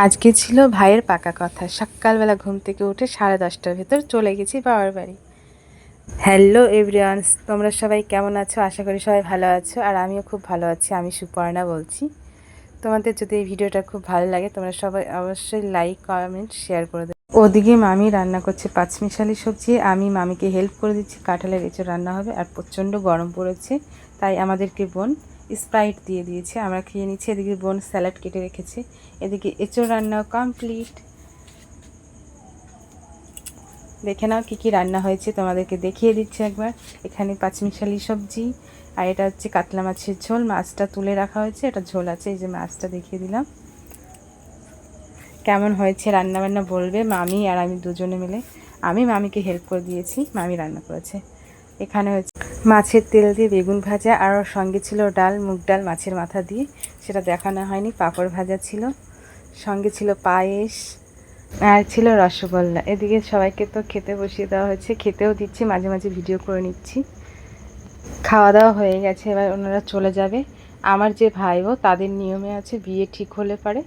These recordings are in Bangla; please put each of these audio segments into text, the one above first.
আজকে ছিল ভাইয়ের পাকা কথা। সকালবেলা ঘুম থেকে উঠে সাড়ে দশটার ভেতর চলে গেছি বাবার বাড়ি। হ্যালো এভরিওয়ানস তোমরা সবাই কেমন আছো? আশা করি সবাই ভালো আছো, আর আমিও খুব ভালো আছি। আমি সুপর্ণা বলছি। তোমাদের যদি এই ভিডিওটা খুব ভালো লাগে, তোমরা সবাই অবশ্যই লাইক কমেন্ট শেয়ার করে দেবে। ওদিকে মামি রান্না করছে পাঁচমিশালি সবজি। আমি মামিকে হেল্প করে দিচ্ছি, কাঁঠালের এঁচড় রান্না হবে, আর প্রচণ্ড গরম পড়েছে, তাই আমাদেরকে বোন স্প্রাইট দিয়ে দিয়েছে, আমরা খেয়ে নিচ্ছি। এদিকে বোন স্যালাড কেটে রেখেছে। এদিকে এঁচড় রান্নাও কমপ্লিট। দেখে নাও কী কী রান্না হয়েছে, তোমাদেরকে দেখিয়ে দিচ্ছি একবার। এখানে পাঁচমিশালি সবজি, আর এটা হচ্ছে কাতলা মাছের ঝোল। মাছটা তুলে রাখা হয়েছে, এটা ঝোল আছে, এই যে মাছটা দেখিয়ে দিলাম। কেমন হয়েছে রান্না বান্না বলবে মামি আর আমি দুজনে মিলে। আমি মামিকে হেল্প করে দিয়েছি, মামি রান্না করেছে। এখানে হচ্ছে মাছের তেল দিয়ে বেগুন ভাজা আর ওর সঙ্গে ছিল ডাল, মুগ ডাল মাছের মাথা দিয়ে। সেটা দেখানো হয়নি, পাঁপড় ভাজা ছিল। সঙ্গে ছিল পায়েস আর ছিল রসগোল্লা। এদিকে সবাইকে তো খেতে বসিয়ে দেওয়া হয়েছে। খেতেও দিচ্ছি, মাঝে মাঝে ভিডিও করে নিচ্ছি। খাওয়া দাওয়া হয়ে গেছে, এবার ওনারা চলে যাবে। আমার যে ভাই বোন তাদের নিয়মে আছে, বিয়ে ঠিক হলে পারে।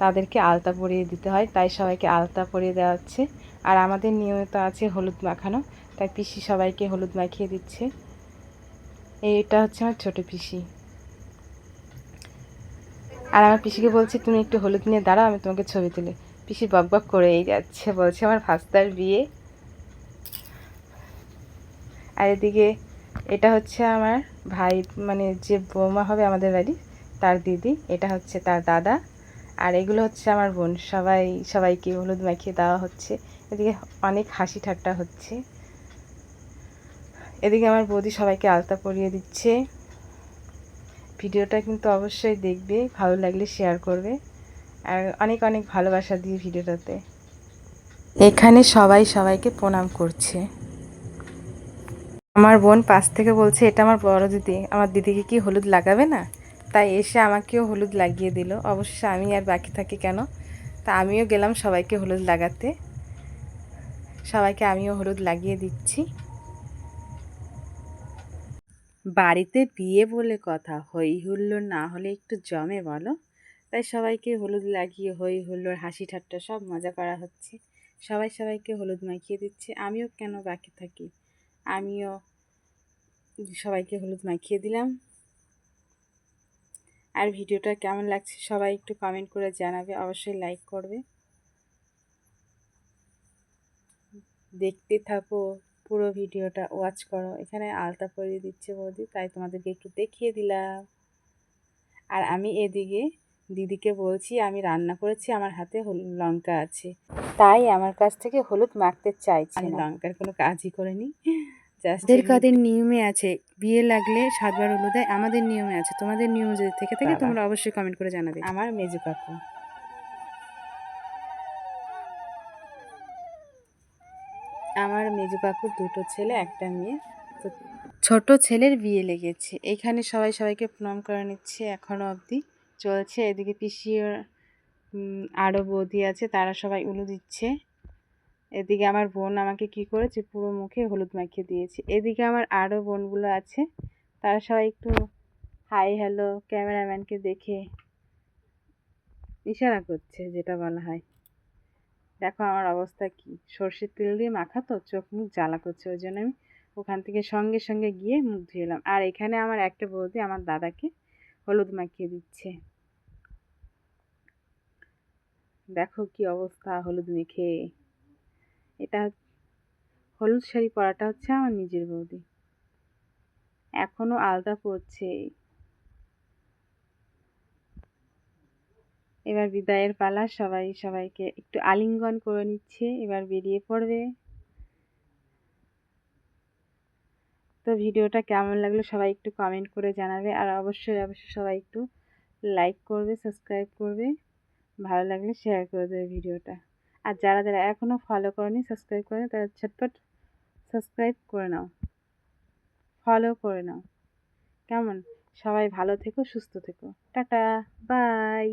তাদেরকে আলতা পরিয়ে দিতে হয়, তাই সবাইকে আলতা পরিয়ে দেওয়া হচ্ছে। আর আমাদের নিয়মে তো আছে হলুদ মাখানো, তাই পিসি সবাইকে হলুদ মাখিয়ে দিচ্ছে। এইটা হচ্ছে আমার ছোটো পিসি। আর আমার পিসিকে বলছি, তুমি একটু হলুদ নিয়ে দাঁড়াও, আমি তোমাকে ছবি তুলে। পিসি বক বক করেই যাচ্ছে, বলছে, আমার ফাস্তার বিয়ে। আর এদিকে এটা হচ্ছে আমার ভাই মানে যে বৌমা হবে আমাদের বাড়ি, তার দিদি, এটা হচ্ছে তার দাদা। আর এগুলো হচ্ছে আমার বোন, সবাই, সবাইকে হলুদ মাখিয়ে দেওয়া হচ্ছে। এদিকে অনেক হাসি ঠাট্টা হচ্ছে। এদিকে আমার বৌদি সবাইকে আলতা পরিয়ে দিচ্ছে। ভিডিওটা কিন্তু অবশ্যই দেখবে, ভালো লাগলে শেয়ার করবে। আর অনেক অনেক ভালোবাসা দিয়ে ভিডিওটাতে। এখানে সবাই সবাইকে প্রণাম করছে। আমার বোন পাশ থেকে বলছে, এটা আমার বড় দিদি, আমার দিদিকে কি হলুদ লাগাবে না? তাই এসে আমাকেও হলুদ লাগিয়ে দিল। অবশ্য আমি আর বাকি থাকি কেন? তা আমিও গেলাম সবাইকে হলুদ লাগাতে। সবাইকে আমিও হলুদ লাগিয়ে দিচ্ছি। বাড়িতে বিয়ে বলে কথা হই হুল্লোড় না হলে একটু জমে বলো। তাই সবাইকে হলুদ লাগিয়ে হই হুল্লোড় হাসি ঠাট্টা সব মজা করা হচ্ছে। সবাই সবাইকে হলুদ মাখিয়ে দিচ্ছে। আমিও কেন বাকি থাকি? আমিও সবাইকে হলুদ মাখিয়ে দিলাম। আর ভিডিওটা কেমন লাগছে সবাই একটু কমেন্ট করে জানাবে। অবশ্যই লাইক করবে। দেখতে থাকো। পুরো ভিডিওটা ওয়াচ করো। এখানে আলতা পরিয়ে দিচ্ছে বৌদি তাই তোমাদেরকে একটু দেখিয়ে দিলাম। আর আমি এদিকে দিদিকে বলছি আমি রান্না করেছি আমার হাতে লঙ্কা আছে। তাই আমার কাছ থেকে হলুদ মাখতে চাইছি আমি লঙ্কার কোনো কাজই করিনি। যাদের কাদের নিয়মে আছে? বিয়ে লাগলে সাতবার হলুদ দেয় আমাদের নিয়মে আছে। তোমাদের নিয়ম যদি থেকে থাকে তোমরা অবশ্যই কমেন্ট করে জানাবে। আমার মেজু কাকু। আমার মেজু কাকুর দুটো ছেলে, একটা মেয়ে। তো ছোট ছেলের বিয়ে লেগেছে। এখানে সবাই সবাইকে প্রণাম করে নিচ্ছে এখনও অবধি। চলছে এদিকে পিসির আরও বৌদি আছে, তারা সবাই উলু দিচ্ছে। এদিকে আমার বোন আমাকে কি করেছে, পুরো মুখে হলুদ মাখিয়ে দিয়েছে। এদিকে আমার আরও বোনগুলো আছে, তারা সবাই একটু হাই হ্যালো ক্যামেরাম্যানকে দেখে ইশারা করছে, যেটা বলা হয়। দেখো আমার অবস্থা কি? সর্ষের তেল দিয়ে মাখা তো? চোখ মুখ জ্বালা করছে, ওই জন্য আমি ওখান থেকে সঙ্গে সঙ্গে গিয়ে মুখ ধুয়ে এলাম। আর এখানে আমার একটা বৌদি আমার দাদাকে হলুদ মাখিয়ে দিচ্ছে। দেখো কি অবস্থা হলুদ মেখে। এটা হলুদ শাড়ি পরাটা হচ্ছে আমার নিজের বৌদি। এখনও আলতা পড়ছে এবার বিদায়ের পালা, সবাই সবাইকে একটু আলিঙ্গন করে নিচ্ছে, এবার বেরিয়ে পড়বে। তো ভিডিওটা কেমন লাগল সবাই একটু কমেন্ট করে জানাবে, আর অবশ্যই অবশ্যই সবাই একটু লাইক করবে সাবস্ক্রাইব করবে। ভালো লাগলে শেয়ার করে দেবে ভিডিওটা। আর যারা যারা এখনও ফলো করেনি সাবস্ক্রাইব করে তারা ছটপট সাবস্ক্রাইব করে নাও। ফলো করে নাও। কেমন? সবাই ভালো থেকো, সুস্থ থেকো। Tata bye